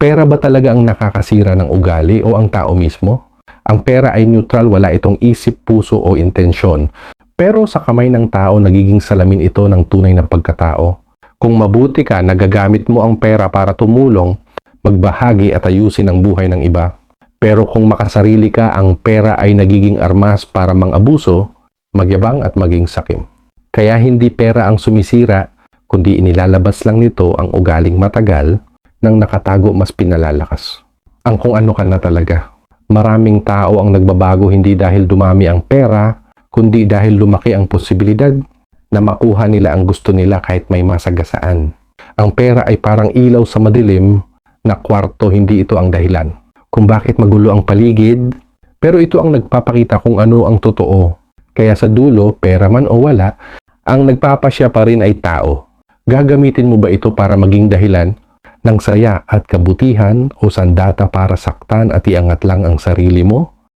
Pera ba talaga ang nakakasira ng ugali o ang tao mismo? Ang pera ay neutral, wala itong isip, puso o intensyon. Pero sa kamay ng tao, nagiging salamin ito ng tunay na pagkatao. Kung mabuti ka, nagagamit mo ang pera para tumulong, magbahagi at ayusin ang buhay ng iba. Pero kung makasarili ka, ang pera ay nagiging armas para mang-abuso, magyabang at maging sakim. Kaya hindi pera ang sumisira, kundi inilalabas lang nito ang ugaling matagal nang nakatago mas pinalalakas. Ang kung ano ka na talaga. Maraming tao ang nagbabago hindi dahil dumami ang pera, kundi dahil lumaki ang posibilidad na makuha nila ang gusto nila kahit may masagasaan. Ang pera ay parang ilaw sa madilim na kwarto hindi ito ang dahilan. Kung bakit magulo ang paligid, pero ito ang nagpapakita kung ano ang totoo. Kaya sa dulo, pera man o wala, ang nagpapasya pa rin ay tao. Gagamitin mo ba ito para maging dahilan ng saya at kabutihan o sandata para saktan at iangat lang ang sarili mo?